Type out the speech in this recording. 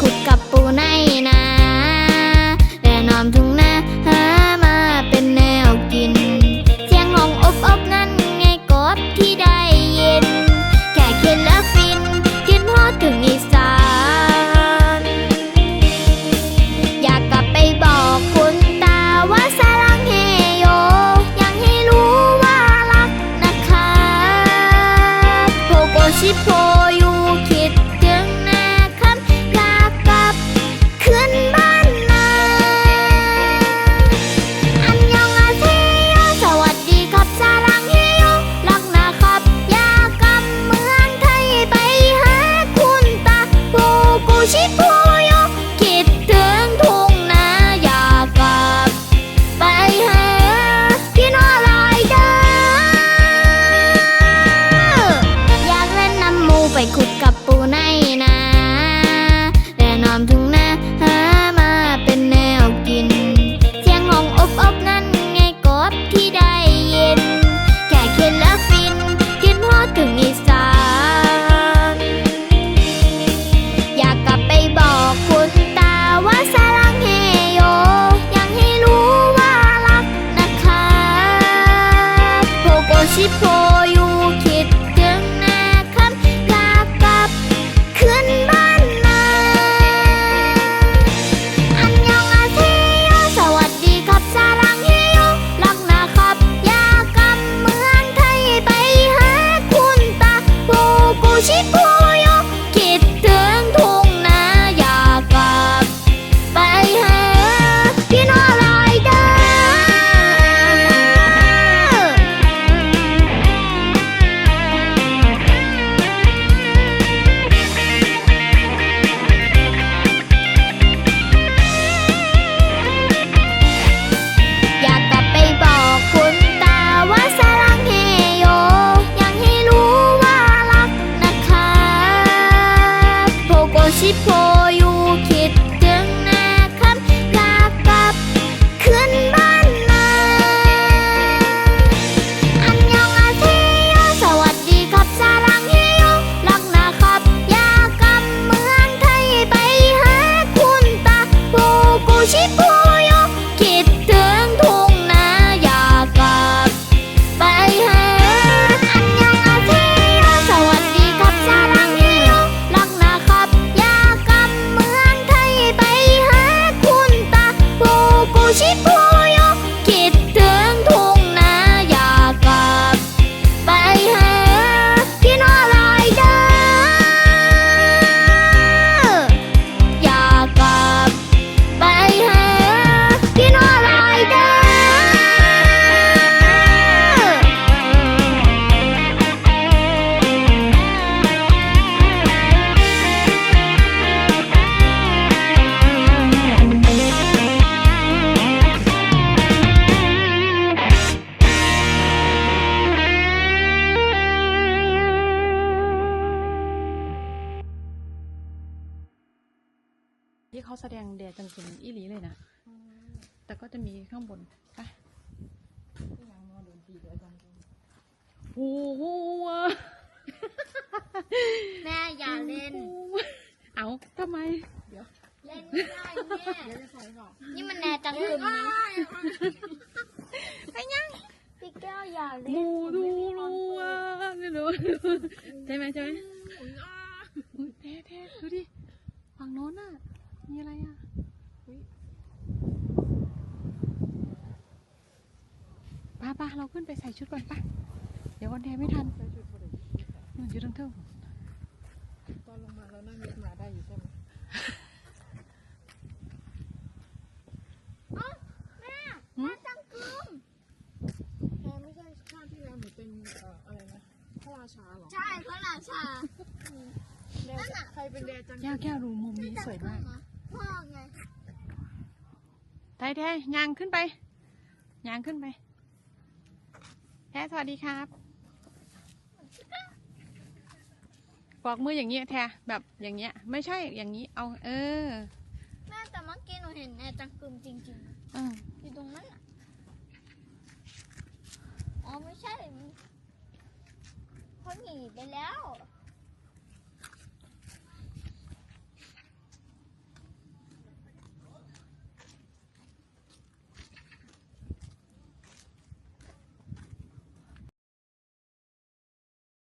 ขุดกับป อ แสดงแดดจังๆอีหลีเลยนะ แต่ก็จะมีข้างบนไปโอ้โหแม่อย่าเล่น เอาทำไมเล่นไม่ได้แม่นี่มันแน่จังกึมนะไปยังพี่แก้วอย่าเล่นมูดูรู้ว่าไม่รู้ใช่ไหมใช่ไหมอุ๊ยแท้แท้ดูดิฝั่งโน้นน่ะ มีอะไรอะอุ๊ยป้าป้าเราขึ้นไปใส่ชุดก่อนป้าเดี๋ยววันแดไม่ทันนู่นอยู่ทั้งเท่าตอนลงมาเรานั่งยึดมาได้อยู่ใช่ไหมเอ้าแม่แม่จังกึมแพรไม่ใช่ชาติที่แล้วหนูเป็นเอ่ออะไรนะพระราชาเหรอใช่พระราชาแดใครเป็นแดจังแก้วแก้วดูมุมนี้สวยมาก พ่อไงไทยแท้ยางขึ้นไปยางขึ้นไป แท้สวัสดีครับปอกมืออย่างเงี้ยแท้แบบอย่างเงี้ย ไม่ใช่อย่างนี้ เอา เออ แม่แต่เมื่อกี้หนูเห็นแน่จังกึมจริงเออๆอยู่ตรงนั้นอะอ๋อไม่ใช่เขาหนีไปแล้ว